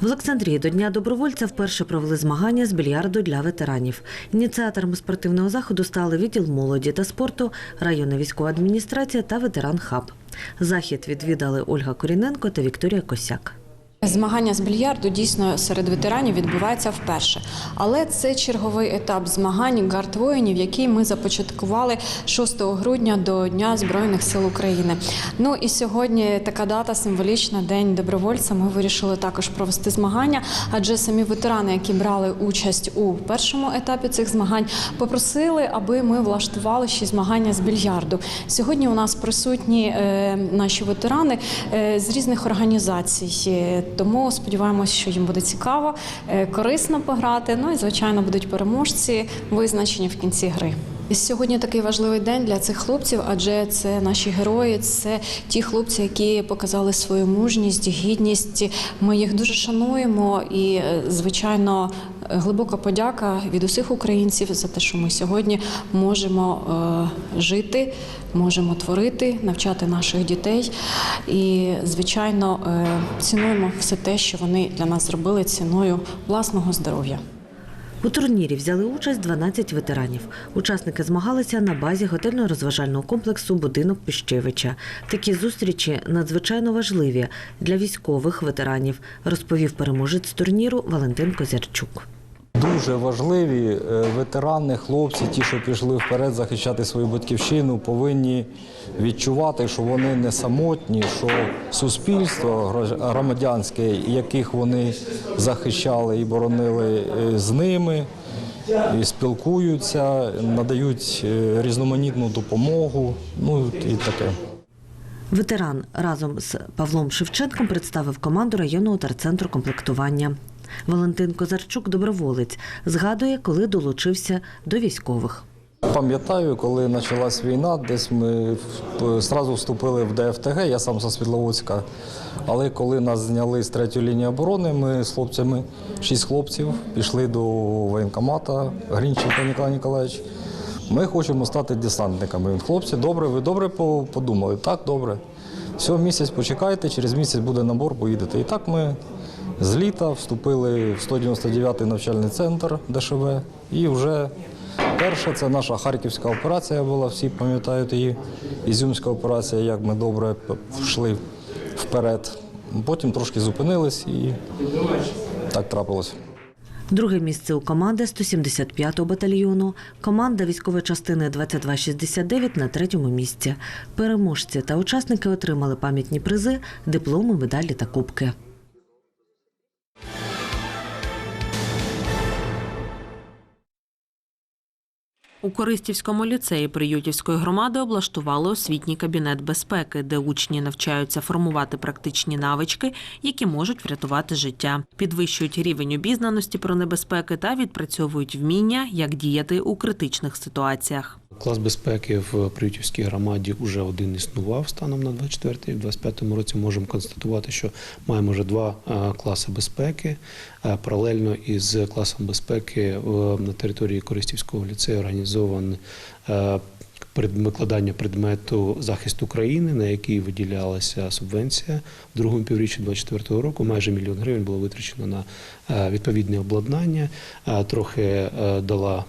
В Олександрії до Дня добровольця вперше провели змагання з більярду для ветеранів. Ініціаторами спортивного заходу стали відділ молоді та спорту, районна військова адміністрація та ветеран хаб. Захід відвідали Ольга Коріненко та Вікторія Косяк. Змагання з більярду дійсно серед ветеранів відбувається вперше, але це черговий етап змагань гард воїнів, який ми започаткували 6 грудня до Дня Збройних сил України. Ну і сьогодні така дата символічна день добровольця. Ми вирішили також провести змагання, адже самі ветерани, які брали участь у першому етапі цих змагань, попросили, аби ми влаштували ще змагання з більярду. Сьогодні у нас присутні е, наші ветерани е, з різних організацій. Тому сподіваємося, що їм буде цікаво, е, корисно пограти. Ну і звичайно будуть переможці, визначені в кінці гри. Сьогодні такий важливий день для цих хлопців, адже це наші герої, це ті хлопці, які показали свою мужність, гідність. Ми їх дуже шануємо і, е, звичайно, глибока подяка від усіх українців за те, що ми сьогодні можемо е, жити, можемо творити, навчати наших дітей. І, звичайно, е, цінуємо все те, що вони для нас зробили ціною власного здоров'я. У турнірі взяли участь 12 ветеранів. Учасники змагалися на базі готельно-розважального комплексу Будинок Піщевича. Такі зустрічі надзвичайно важливі для військових ветеранів, розповів переможець турніру Валентин Козярчук. Дуже важливі е, ветерани, хлопці, ті, що пішли вперед захищати свою батьківщину, повинні відчувати, що вони не самотні, що суспільство громадянське, яких вони захищали і боронили е, з ними, і спілкуються, надають е, різноманітну допомогу. Ну і таке. Ветеран разом з Павлом Шевченком представив команду районного терцентру комплектування. Валентин Козарчук, доброволець, згадує, коли долучився до військових. Пам'ятаю, коли почалась війна, десь ми в- зразу вступили в ДФТГ, я сам з Світловодська. Але коли нас зняли з третьої лінії оборони, ми з хлопцями, шість хлопців, пішли до воєнкомата Грінченка Ніколай Ніколаєвич. Ми хочемо стати десантниками. Він, Хлопці, добре, ви добре подумали? Так, добре. Все, місяць почекайте, через місяць буде набор, поїдете. І так ми з літа вступили в 199-й навчальний центр ДШВ і вже Перша це наша харківська операція була, всі пам'ятають її. Ізюмська операція, як ми добре йшли вперед. Потім трошки зупинились і так трапилось. Друге місце у команди 175-го батальйону. Команда військової частини 2269 на третьому місці. Переможці та учасники отримали пам'ятні призи, дипломи, медалі та кубки. У Користівському ліцеї Приютівської громади облаштували освітній кабінет безпеки, де учні навчаються формувати практичні навички, які можуть врятувати життя, підвищують рівень обізнаності про небезпеки та відпрацьовують вміння, як діяти у критичних ситуаціях. Клас безпеки в Приютівській громаді вже один існував станом на 24 В 25-му році можемо констатувати, що маємо вже два е, класи безпеки. Е, Паралельно із класом безпеки е, на території Користівського ліцею організований е, пред- викладання предмету захист України, на який виділялася субвенція в другому півріччі 2024 року. Майже мільйон гривень було витрачено на е, відповідне обладнання. Е, Трохи е, дала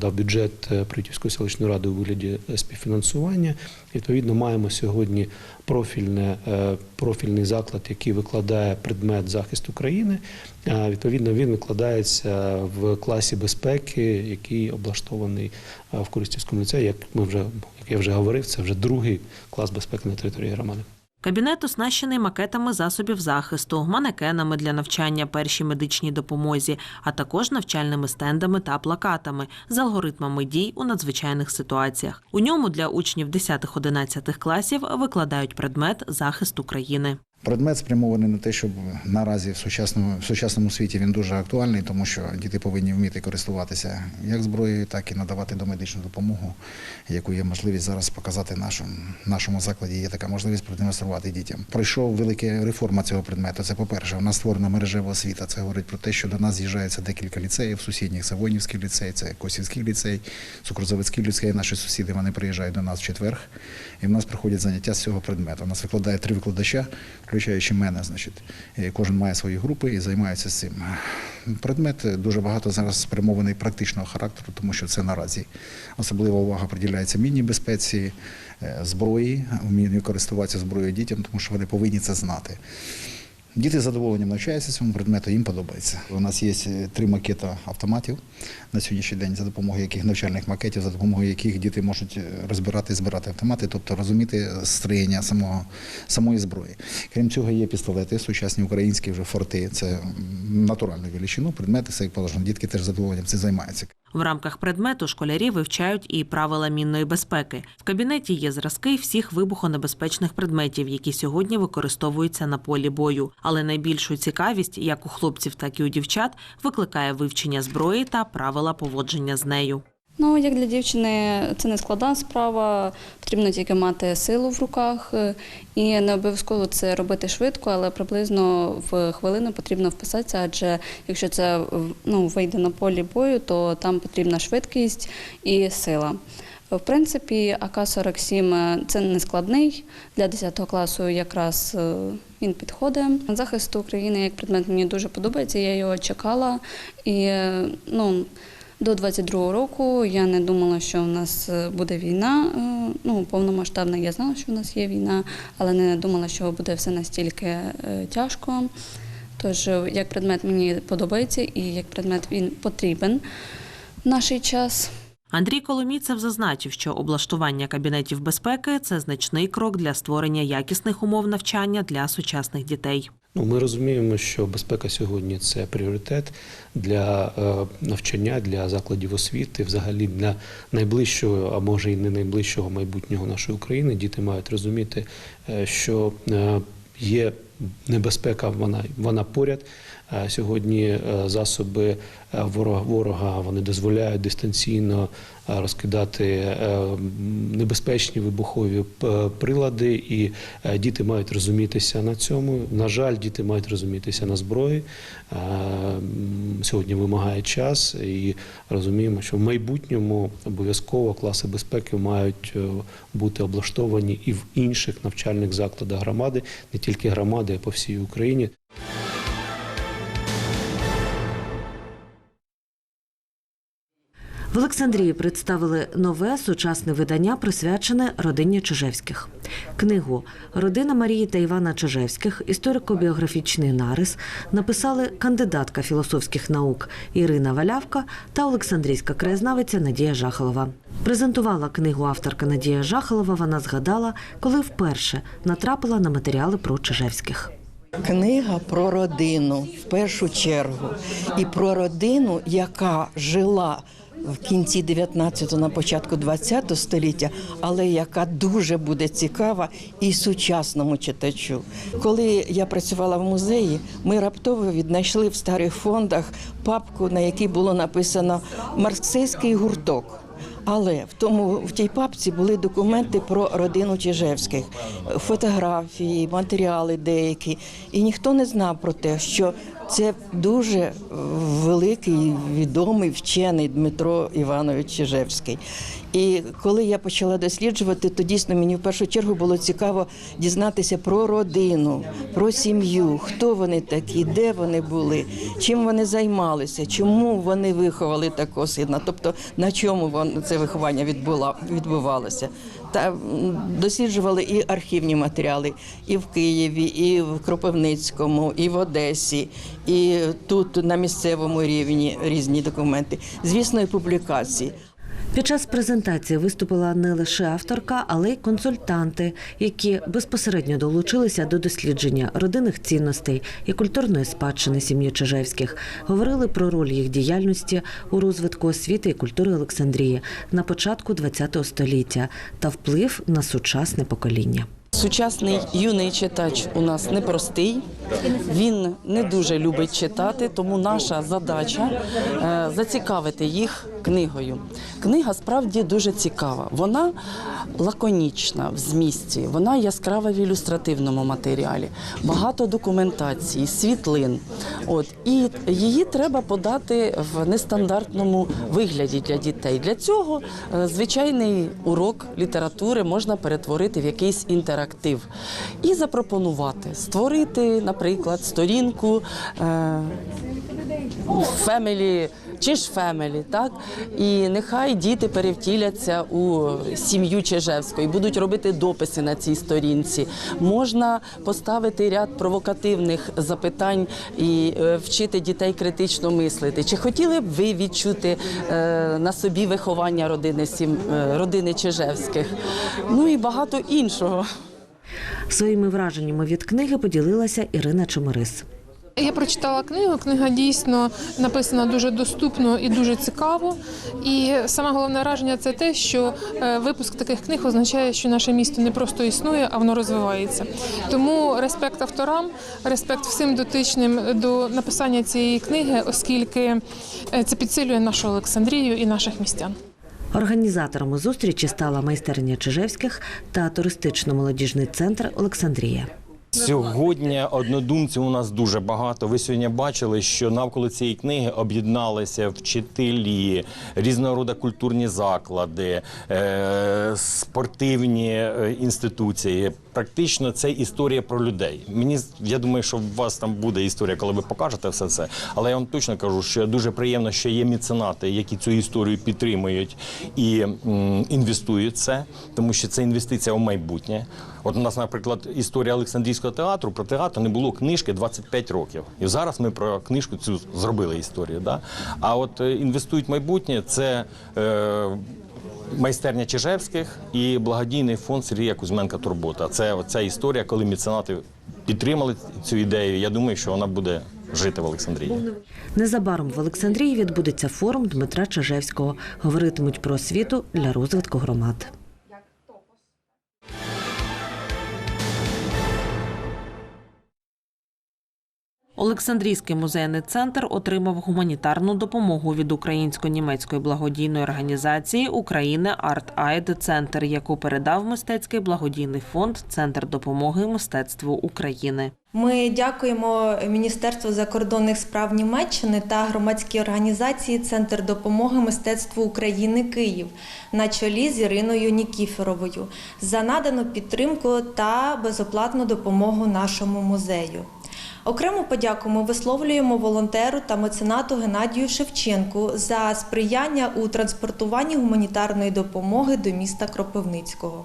дав бюджет Притівської селищної ради у вигляді співфінансування. Відповідно, маємо сьогодні профільне, е, профільний заклад, який викладає предмет захист України. Відповідно, він викладається в класі безпеки, який облаштований в Користівському ліцеї. Як ми вже як я вже говорив, це вже другий клас безпеки на території громади. Кабінет оснащений макетами засобів захисту, манекенами для навчання першій медичній допомозі, а також навчальними стендами та плакатами з алгоритмами дій у надзвичайних ситуаціях. У ньому для учнів 10-11 класів викладають предмет захист України. Предмет спрямований на те, щоб наразі в сучасному, в сучасному світі він дуже актуальний, тому що діти повинні вміти користуватися як зброєю, так і надавати домедичну допомогу, яку є можливість зараз показати нашому, нашому закладі. Є така можливість продемонструвати дітям. Пройшов велика реформа цього предмету. Це по-перше, у нас створена мережева освіта. Це говорить про те, що до нас з'їжджається декілька ліцеїв сусідніх. Це Вонівський ліцей, це Косівський ліцей, Цукрозаводський ліцей. Наші сусіди вони приїжджають до нас в четвер, і в нас проходять заняття з цього предмету. У нас викладає три викладача включаючи мене, значить, кожен має свої групи і займається цим. Предмет дуже багато зараз спрямований практичного характеру, тому що це наразі особлива увага приділяється мінній безпеці, е, зброї, вмінню користуватися зброєю дітям, тому що вони повинні це знати. Діти з задоволенням навчаються цьому предмету, їм подобається. У нас є е, три макети автоматів на сьогоднішній день, за допомогою яких навчальних макетів, за допомогою яких діти можуть е, розбирати і збирати автомати, тобто розуміти строєння самого, самої зброї. Крім цього, є пістолети, сучасні українські вже форти. Це натуральну величину, предмети, все як положено. Дітки теж задоволенням цим займаються. В рамках предмету школярі вивчають і правила мінної безпеки. В кабінеті є зразки всіх вибухонебезпечних предметів, які сьогодні використовуються на полі бою. Але найбільшу цікавість, як у хлопців, так і у дівчат, викликає вивчення зброї та правила поводження з нею. Ну, як для дівчини, це не складна справа, потрібно тільки мати силу в руках. е, І не обов'язково це робити швидко, але приблизно в хвилину потрібно вписатися, адже якщо це ну, вийде на полі бою, то там потрібна швидкість і сила. В принципі, АК-47 це не складний. Для 10 класу якраз е, він підходить. Захист України як предмет мені дуже подобається, я його чекала. І е, ну, до 22-го року я не думала, що в нас е, буде війна. е, Ну, повномасштабна я знала, що в нас є війна, але не думала, що буде все настільки е, тяжко. Тож, як предмет мені подобається і як предмет він потрібен в наш час. Андрій Коломійцев зазначив, що облаштування кабінетів безпеки це значний крок для створення якісних умов навчання для сучасних дітей. Ну, ми розуміємо, що безпека сьогодні це пріоритет для е, навчання, для закладів освіти, взагалі для найближчого, а може і не найближчого майбутнього нашої України. Діти мають розуміти, е, що е, є небезпека, вона, вона поряд. Е, Сьогодні е, засоби е, ворога, вони дозволяють дистанційно розкидати небезпечні вибухові прилади, і діти мають розумітися на цьому. На жаль, діти мають розумітися на зброї. Сьогодні вимагає час, і розуміємо, що в майбутньому обов'язково класи безпеки мають бути облаштовані і в інших навчальних закладах громади, не тільки громади, а по всій Україні. В Олександрії представили нове сучасне видання, присвячене родині Чижевських. Книгу Родина Марії та Івана Чижевських, історико-біографічний нарис написали кандидатка філософських наук Ірина Валявка та Олександрійська краєзнавиця Надія Жахалова. Презентувала книгу авторка Надія Жахалова. Вона згадала, коли вперше натрапила на матеріали про Чижевських. Книга про родину в першу чергу, і про родину, яка жила в кінці 19-го, на початку 20-го століття, але яка дуже буде цікава і сучасному читачу. Коли я працювала в музеї, ми раптово віднайшли в старих фондах папку, на якій було написано Марксейський гурток. Але в тому в тій папці були документи про родину Чижевських, фотографії, матеріали деякі. І ніхто не знав про те, що це дуже великий відомий вчений Дмитро Іванович Чижевський. І коли я почала досліджувати, то дійсно мені в першу чергу було цікаво дізнатися про родину, про сім'ю, хто вони такі, де вони були, чим вони займалися, чому вони виховали такого сина, тобто на чому це виховання відбувалося. Та досліджували і архівні матеріали і в Києві, і в Кропивницькому, і в Одесі, і тут на місцевому рівні різні документи. Звісно, і публікації. Під час презентації виступила не лише авторка, але й консультанти, які безпосередньо долучилися до дослідження родинних цінностей і культурної спадщини сім'ї Чижевських. Говорили про роль їх діяльності у розвитку освіти і культури Олександрії на початку ХХ століття та вплив на сучасне покоління. Сучасний юний читач у нас непростий. Він не дуже любить читати, тому наша задача е, зацікавити їх книгою. Книга справді дуже цікава. Вона лаконічна в змісті, вона яскрава в ілюстративному матеріалі, багато документації, світлин. От і її треба подати в нестандартному вигляді для дітей. Для цього е, звичайний урок літератури можна перетворити в якийсь інтерактив. Колектив і запропонувати створити, наприклад, сторінку фемелі чи ж фемелі, так і нехай діти перевтіляться у сім'ю Чижевську і будуть робити дописи на цій сторінці. Можна поставити ряд провокативних запитань і е, вчити дітей критично мислити. Чи хотіли б ви відчути е, на собі виховання родини сім е, родини Чижевських? Ну і багато іншого. Своїми враженнями від книги поділилася Ірина Чомирис. Я прочитала книгу. Книга дійсно написана дуже доступно і дуже цікаво. І саме головне враження це те, що е, випуск таких книг означає, що наше місто не просто існує, а воно розвивається. Тому респект авторам, респект всім дотичним до написання цієї книги, оскільки е, це підсилює нашу Олександрію і наших містян. Організаторами зустрічі стала майстерня Чижевських та туристично-молодіжний центр Олександрія. Сьогодні однодумців у нас дуже багато. Ви сьогодні бачили, що навколо цієї книги об'єдналися вчителі, різного роду культурні заклади, е, спортивні е, інституції. Практично це історія про людей. Мені я думаю, що у вас там буде історія, коли ви покажете все це. Але я вам точно кажу, що дуже приємно, що є меценати, які цю історію підтримують і інвестують це, тому що це інвестиція в майбутнє. От у нас, наприклад, історія Олександрійського театру про театр не було книжки 25 років. І зараз ми про книжку цю зробили історію. Да? А от е, інвестують майбутнє це. Е, Майстерня Чижевських і благодійний фонд Сергія Кузьменка Турбота. Це ця історія, коли меценати підтримали цю ідею. Я думаю, що вона буде жити в Олександрії. Незабаром в Олександрії відбудеться форум Дмитра Чижевського. Говоритимуть про освіту для розвитку громад. Олександрійський музейний центр отримав гуманітарну допомогу від українсько-німецької благодійної організації України Арт Айд Центр, яку передав мистецький благодійний фонд Центр допомоги мистецтву України. Ми дякуємо Міністерству закордонних справ Німеччини та громадській організації Центр допомоги мистецтву України Київ на чолі з Іриною Нікіфоровою за надану підтримку та безоплатну допомогу нашому музею. Окрему подяку ми висловлюємо волонтеру та меценату Геннадію Шевченку за сприяння у транспортуванні гуманітарної допомоги до міста Кропивницького.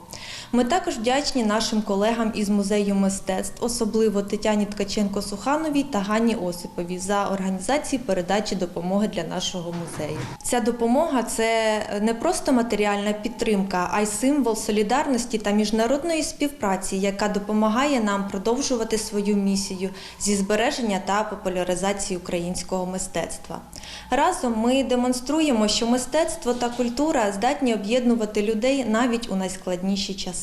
Ми також вдячні нашим колегам із музею мистецтв, особливо Тетяні Ткаченко-Сухановій та Ганні Осиповій за організації передачі допомоги для нашого музею. Ця допомога це не просто матеріальна підтримка, а й символ солідарності та міжнародної співпраці, яка допомагає нам продовжувати свою місію зі збереження та популяризації українського мистецтва. Разом ми демонструємо, що мистецтво та культура здатні об'єднувати людей навіть у найскладніші часи.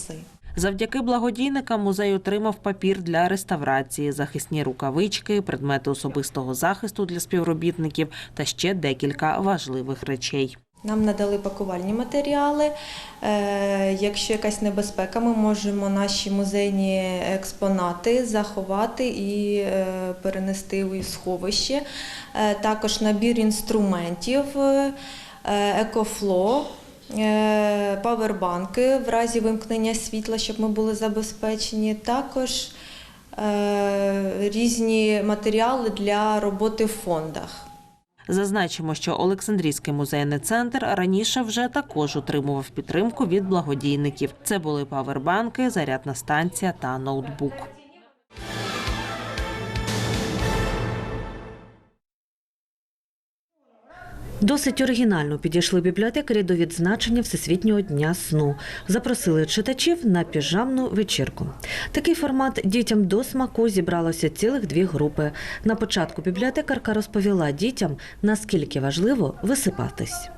Завдяки благодійникам музей отримав папір для реставрації, захисні рукавички, предмети особистого захисту для співробітників та ще декілька важливих речей. Нам надали пакувальні матеріали. Е, Якщо якась небезпека, ми можемо наші музейні експонати заховати і е, перенести у сховище. Е, Також набір інструментів, екофло. Е, Павербанки в разі вимкнення світла, щоб ми були забезпечені. Також е, різні матеріали для роботи в фондах. Зазначимо, що Олександрійський музейний центр раніше вже також отримував підтримку від благодійників. Це були павербанки, зарядна станція та ноутбук. Досить оригінально підійшли бібліотекарі до відзначення Всесвітнього дня сну. Запросили читачів на піжамну вечірку. Такий формат дітям до смаку зібралося цілих дві групи. На початку бібліотекарка розповіла дітям, наскільки важливо висипатись.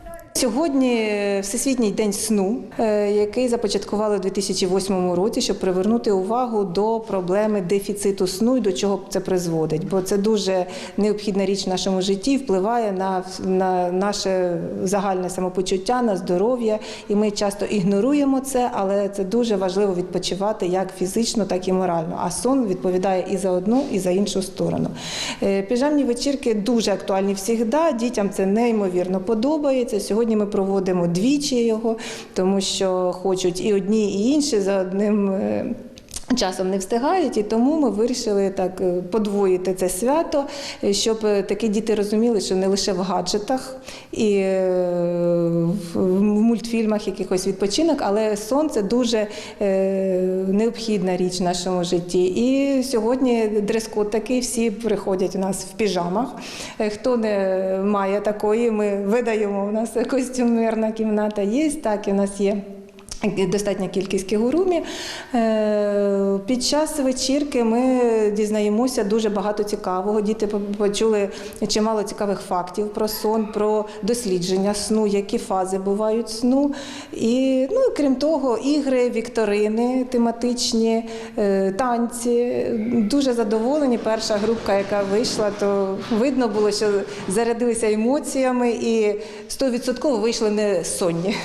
Сьогодні Всесвітній день сну, е, який започаткували у 2008 році, щоб привернути увагу до проблеми дефіциту сну і до чого це призводить. Бо це дуже необхідна річ в нашому житті, впливає на, на наше загальне самопочуття, на здоров'я. І ми часто ігноруємо це, але це дуже важливо відпочивати як фізично, так і морально. А сон відповідає і за одну, і за іншу сторону. Е, Піжамні вечірки дуже актуальні завжди. Дітям це неймовірно подобається. Сьогодні ми проводимо двічі його, тому що хочуть і одні, і інші за одним. Часом не встигають, і тому ми вирішили так е, подвоїти це свято, е, щоб е, такі діти розуміли, що не лише в гаджетах і в мультфільмах якихось відпочинок, але сон це дуже необхідна річ в нашому житті. І сьогодні дрес-код такий, всі приходять у нас в піжамах. Хто не має такої, ми видаємо. У нас костюмерна кімната є, так і у нас є. Достатня кількість кігурумів. Е, Під час вечірки ми дізнаємося дуже багато цікавого. Діти почули чимало цікавих фактів про сон, про дослідження сну, які фази бувають сну. І ну, крім того, ігри, вікторини тематичні, е, танці. Дуже задоволені. Перша групка, яка вийшла, то видно було, що зарядилися емоціями і 100% вийшли не сонні.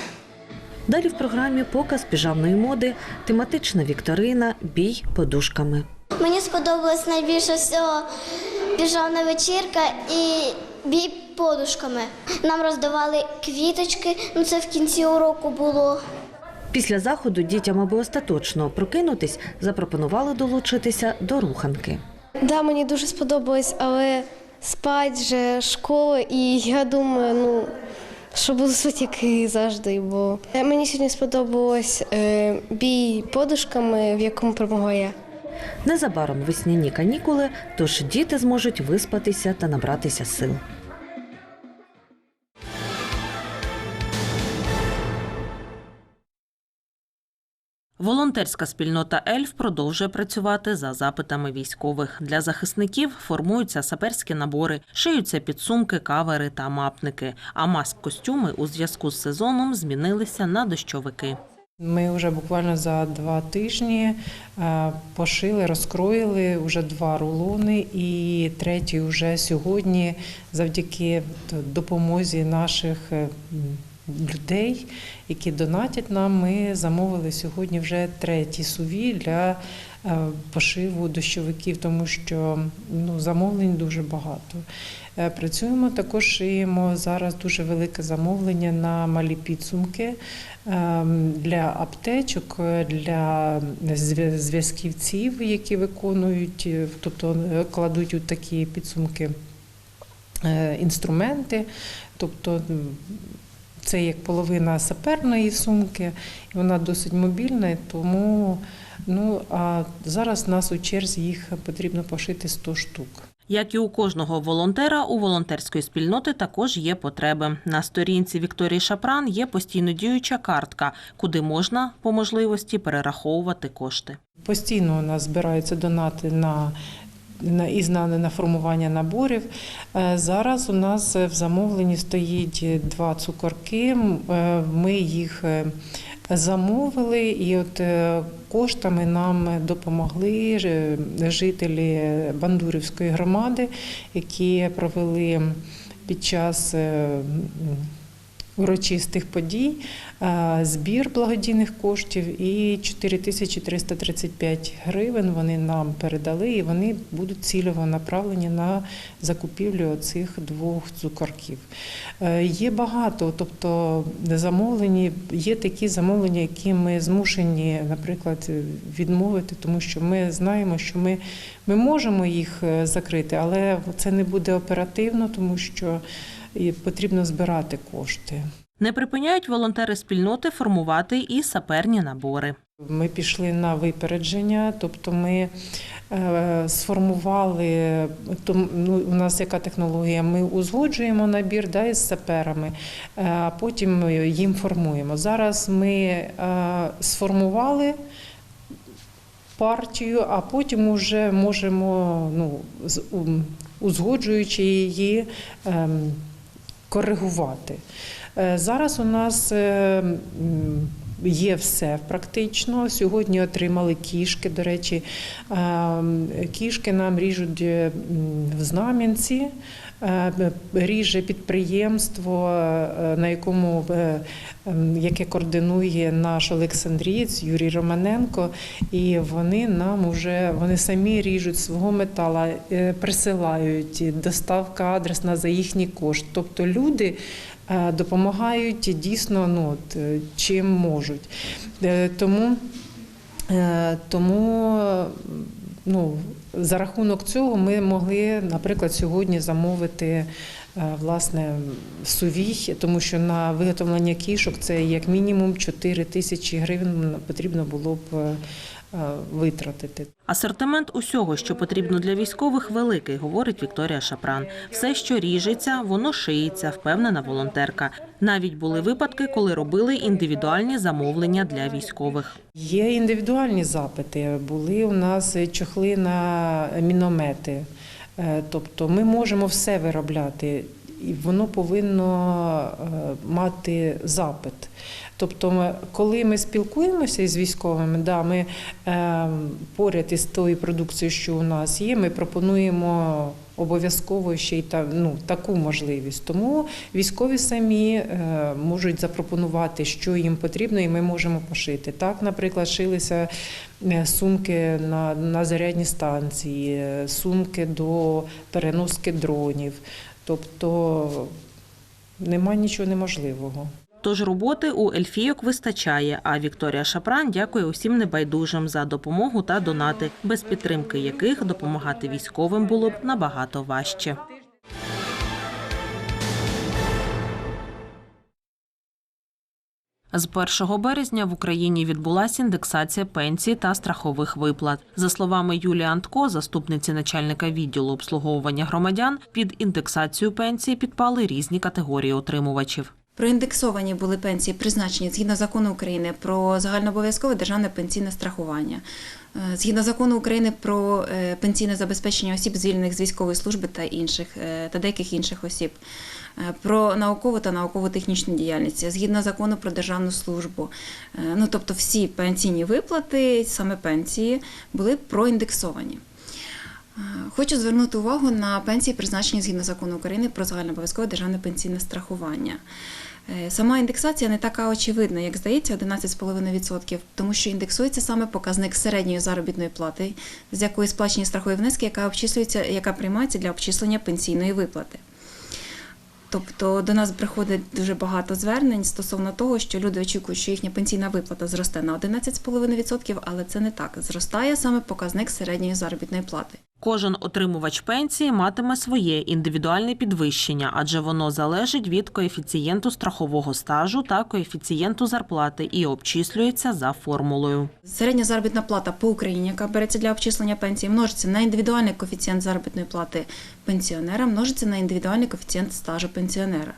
Далі в програмі показ піжамної моди, тематична вікторина, бій подушками. Мені сподобалась найбільше всього піжамна вечірка і бій подушками. Нам роздавали квіточки, ну це в кінці уроку було. Після заходу дітям, аби остаточно прокинутись, запропонували долучитися до руханки. Да, мені дуже сподобалось, але спать вже школа, і я думаю, ну. Що буду сутіки завжди, бо мені сьогодні сподобалось е, бій подушками, в якому перемогла. Незабаром весняні канікули, тож діти зможуть виспатися та набратися сил. Волонтерська спільнота Ельф продовжує працювати за запитами військових. Для захисників формуються саперські набори, шиються підсумки, кавери та мапники. А маск-костюми у зв'язку з сезоном змінилися на дощовики. Ми вже буквально за два тижні е, пошили, розкроїли вже два рулони, і третій вже сьогодні, завдяки допомозі наших е, людей, які донатять нам, ми замовили сьогодні вже треті суві для е, пошиву дощовиків, тому що ну, замовлень дуже багато. Е, Працюємо також шиємо зараз дуже велике замовлення на малі підсумки ем, для аптечок, е, для зв'язківців, які виконують, тобто кладуть у такі підсумки інструменти, тобто. Це як половина саперної сумки, і вона досить мобільна, тому ну а зараз нас у черзі їх потрібно пошити 100 штук. Як і у кожного волонтера, у волонтерської спільноти також є потреби. На сторінці Вікторії Шапран є постійно діюча картка, куди можна по можливості перераховувати кошти. Постійно у нас збираються донати на. І на, на формування наборів. Е, Зараз у нас в замовленні стоїть два цукорки. Е, Ми їх е, замовили, і от коштами нам допомогли жителі Бандурівської громади, які провели під час урочистих подій е, збір благодійних коштів і 4335 гривень вони нам передали, і вони будуть цільово направлені на закупівлю цих двох цукорків. Е, Є багато, тобто замовлені, є такі замовлення, які ми змушені, наприклад, відмовити, тому що ми знаємо, що ми, ми можемо їх е, закрити, але це не буде оперативно, тому що і потрібно збирати кошти. Не припиняють волонтери спільноти формувати і саперні набори. Ми пішли на випередження, тобто ми е, сформували, ну, у нас яка технологія, ми узгоджуємо набір да, із саперами, е, а потім їм формуємо. Зараз ми е, сформували партію, а потім вже можемо, ну, узгоджуючи її, ем, коригувати. Е, Зараз у нас е, є все практично. Сьогодні отримали кішки. До речі, е, кішки нам ріжуть е, в Знам'янці. Е, Ріже підприємство, е, на якому ем, яке координує наш Олександрієць Юрій Романенко, і вони нам уже вони самі ріжуть свого метала, присилають доставка адресна за їхній кошт. Тобто люди допомагають дійсно ну, от, е, чим можуть. Е, Тому Е, Тому ну, за рахунок цього ми могли, наприклад, сьогодні замовити е, власне сувій, тому що на виготовлення кішок це як мінімум 4 тисячі гривень потрібно було б е, е, витратити. Асортимент усього, що потрібно для військових, великий, говорить Вікторія Шапран. Все, що ріжеться, воно шиється, впевнена волонтерка. Навіть були випадки, коли робили індивідуальні замовлення для військових. Є індивідуальні запити. Були у нас чохли на міномети. Е, Тобто ми можемо все виробляти, і воно повинно е, мати запит. Тобто, коли ми спілкуємося із військовими, да, ми е, поряд із тою продукцією, що у нас є, ми пропонуємо обов'язково ще й та, ну, таку можливість. Тому військові самі е, можуть запропонувати, що їм потрібно, і ми можемо пошити. Так, наприклад, шилися е, сумки на, на зарядні станції, е, сумки до переноски дронів. Тобто нема нічого неможливого. Тож роботи у ельфійок вистачає. А Вікторія Шапран дякує усім небайдужим за допомогу та донати, без підтримки яких допомагати військовим було б набагато важче. З 1 березня в Україні відбулася індексація пенсій та страхових виплат. За словами Юлії Антко, заступниці начальника відділу обслуговування громадян, під індексацію пенсії підпали різні категорії отримувачів. Проіндексовані були пенсії, призначені згідно закону України про загальнообов'язкове державне пенсійне страхування, е, згідно закону України про е, пенсійне забезпечення осіб, звільнених з військової служби та інших е, та деяких інших осіб, про наукову та науково-технічну діяльність, згідно закону про державну службу. Ну тобто всі пенсійні виплати, саме пенсії, були проіндексовані. Хочу звернути увагу на пенсії, призначені згідно закону України про загальнообов'язкове державне пенсійне страхування. Е, Сама індексація не така очевидна, як здається, 11,5%, тому що індексується саме показник середньої заробітної плати, з якої сплачені страхові внески, яка обчислюється, яка приймається для обчислення пенсійної виплати. Тобто до нас приходить дуже багато звернень стосовно того, що люди очікують, що їхня пенсійна виплата зросте на 11,5%, але це не так. Зростає саме показник середньої заробітної плати. Кожен отримувач пенсії матиме своє індивідуальне підвищення, адже воно залежить від коефіцієнту страхового стажу та коефіцієнту зарплати і обчислюється за формулою. Середня заробітна плата по Україні, яка береться для обчислення пенсії, множиться на індивідуальний коефіцієнт заробітної плати пенсіонера, множиться на індивідуальний коефіцієнт стажу пенсіонера.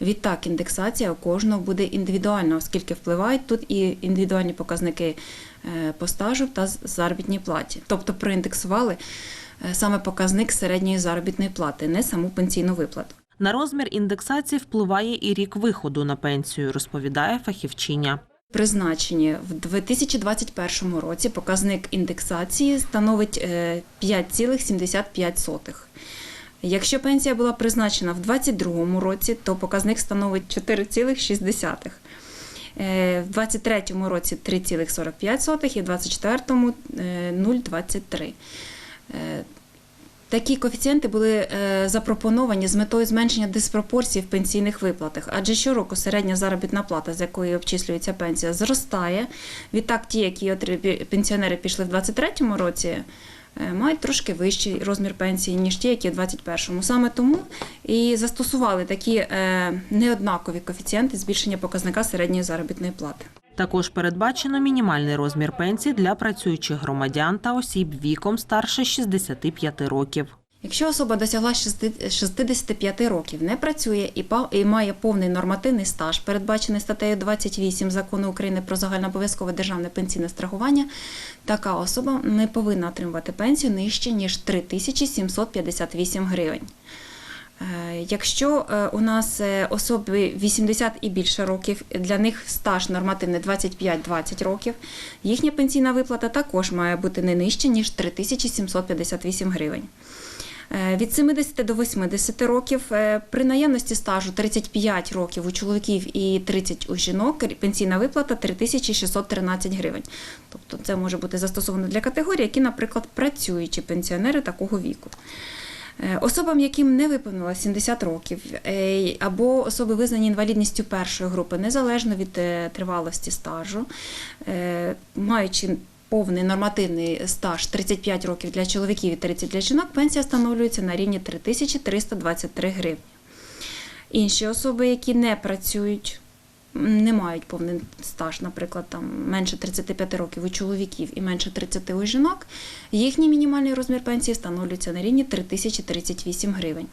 Відтак, індексація у кожного буде індивідуальна, оскільки впливають тут і індивідуальні показники е, по стажу та заробітній платі. Тобто проіндексували саме показник середньої заробітної плати, не саму пенсійну виплату. На розмір індексації впливає і рік виходу на пенсію, розповідає фахівчиня. Призначені в 2021 році показник індексації становить е, 5,75. Якщо пенсія була призначена в 2022 році, то показник становить 4,6. Е, В 2023 році 3,45 і в 2024 е, 0,23. Е, Такі коефіцієнти були е, запропоновані з метою зменшення диспропорцій в пенсійних виплатах, адже щороку середня заробітна плата, з якої обчислюється пенсія, зростає. Відтак, ті, які пенсіонери пішли в 2023 році, е, мають трошки вищий розмір пенсії, ніж ті, які в 2021. Саме тому і застосували такі неоднакові коефіцієнти збільшення показника середньої заробітної плати. Також передбачено мінімальний розмір пенсії для працюючих громадян та осіб віком старше 65 років. Якщо особа досягла 60 65 років, не працює і має повний нормативний стаж, передбачений статтею 28 закону України про загальнообов'язкове державне пенсійне страхування, така особа не повинна отримувати пенсію нижче ніж 3758 гривень. Е, Якщо е, у нас е, особи 80 і більше років, для них стаж нормативний 25-20 років, їхня пенсійна виплата також має бути не нижче, ніж 3758 гривень. Від 70 до 80 років при наявності стажу 35 років у чоловіків і 30 у жінок пенсійна виплата 3613 гривень. Тобто це може бути застосовано для категорій, які, наприклад, працюючі пенсіонери такого віку. Е, Особам, яким не виповнилось 70 років, е, або особи визнані інвалідністю першої групи, незалежно від е, тривалості стажу, маючи повний нормативний стаж 35 років для чоловіків і 30 для жінок, пенсія встановлюється на рівні 3323 гривні. Інші особи, які не працюють, не мають повний стаж, наприклад, там менше 35 років у чоловіків і менше 30 у жінок, їхній мінімальний розмір пенсії встановлюється на рівні 3038 гривень.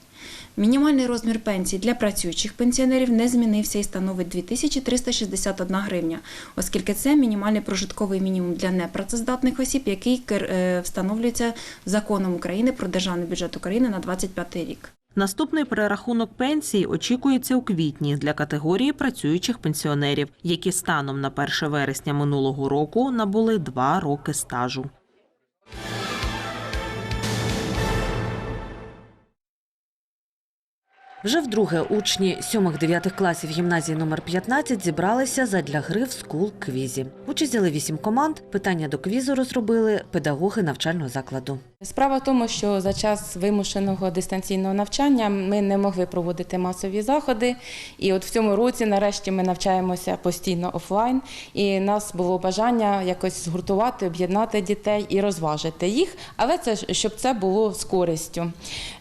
Мінімальний розмір пенсії для працюючих пенсіонерів не змінився і становить 2361 гривня, оскільки це мінімальний прожитковий мінімум для непрацездатних осіб, який е, встановлюється законом України про державний бюджет України на 2025 рік. Наступний перерахунок пенсій очікується у квітні для категорії працюючих пенсіонерів, які станом на 1 вересня минулого року набули два роки стажу. Вже вдруге учні 7-9 класів гімназії номер 15 зібралися задля гри в скул-квізі. Участь взяли 8 команд. Питання до квізу розробили педагоги навчального закладу. Справа в тому, що за час вимушеного дистанційного навчання ми не могли проводити масові заходи. І от в цьому році, нарешті, ми навчаємося постійно офлайн. І нас було бажання якось згуртувати, об'єднати дітей і розважити їх, але це щоб це було з користю.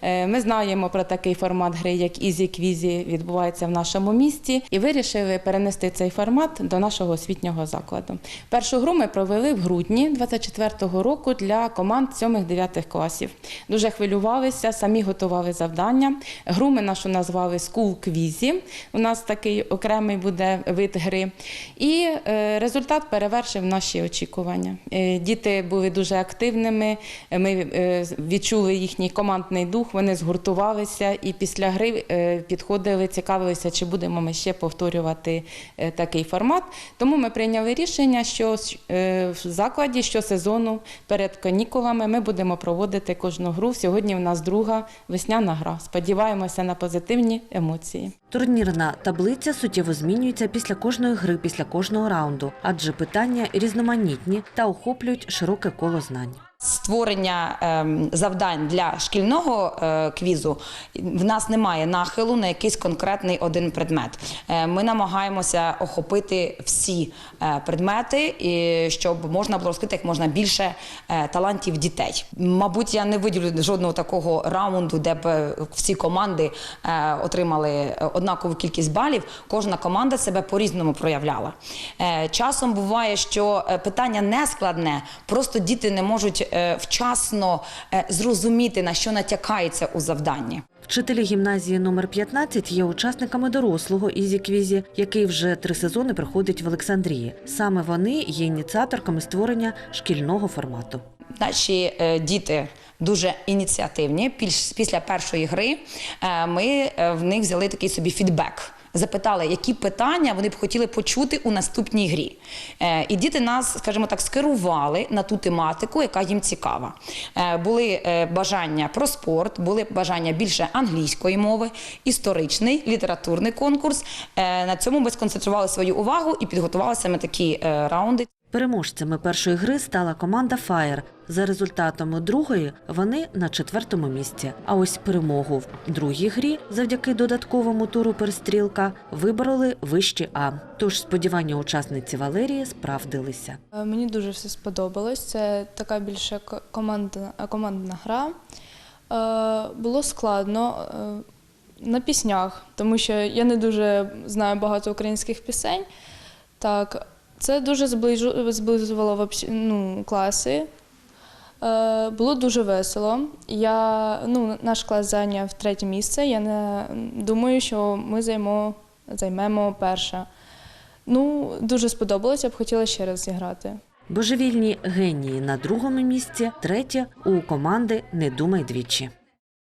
Е, Ми знаємо про такий формат гри, як Ізі Квізі відбувається в нашому місті, і вирішили перенести цей формат до нашого освітнього закладу. Першу гру ми провели в грудні 24-го року для команд 7-9 класів. Дуже хвилювалися, самі готували завдання. Гру ми нашу назвали School Квізі. У нас такий окремий буде вид гри. І е, результат перевершив наші очікування. Е, Діти були дуже активними. Ми е, відчули їхній командний дух. Вони згуртувалися і після гри підходили, цікавилися, чи будемо ми ще повторювати такий формат. Тому ми прийняли рішення, що в закладі щосезону перед канікулами ми будемо проводити кожну гру. Сьогодні в нас друга весняна гра. Сподіваємося на позитивні емоції. Турнірна таблиця суттєво змінюється після кожної гри, після кожного раунду, адже питання різноманітні та охоплюють широке коло знань. Створення ем, завдань для шкільного е, квізу в нас немає нахилу на якийсь конкретний один предмет. Е, ми намагаємося охопити всі е, предмети, щоб можна було розкрити як можна більше талантів дітей. Мабуть, я не виділю жодного такого раунду, де б всі команди отримали однакову кількість балів. Кожна команда себе по-різному проявляла. Е, часом буває, що питання не складне, просто діти не можуть вчасно е, зрозуміти, на що натякається у завданні. Вчителі гімназії номер 15 є учасниками дорослого ізі квізі, який вже три сезони проходить в Олександрії. Саме вони є ініціаторками створення шкільного формату. Наші е, діти дуже ініціативні. Піс- Після першої гри е, ми е, в них взяли такий собі фідбек. Запитали, які питання вони б хотіли почути у наступній грі. Е, І діти нас, скажімо так, скерували на ту тематику, яка їм цікава. Е, Були е, бажання про спорт, були бажання більше англійської мови, історичний, літературний конкурс. На цьому ми сконцентрували свою увагу і підготували саме такі раунди. Переможцями першої гри стала команда Фаєр. За результатами другої вони на четвертому місці. А ось перемогу в другій грі завдяки додатковому туру перестрілка вибороли вищі А. Тож сподівання учасниці Валерії справдилися. Е, Мені дуже все сподобалось. Це така більше командна, командна гра. Е, Було складно е, на піснях, тому що я не дуже знаю багато українських пісень. Так, це дуже зближу- зближувало ну, класи. Е, Було дуже весело. Я, ну, наш клас зайняв третє місце. Я не думаю, що ми займо, займемо перше. Ну, дуже сподобалося, я б хотіла ще раз зіграти. Божевільні генії на другому місці, третє у команди Не думай двічі.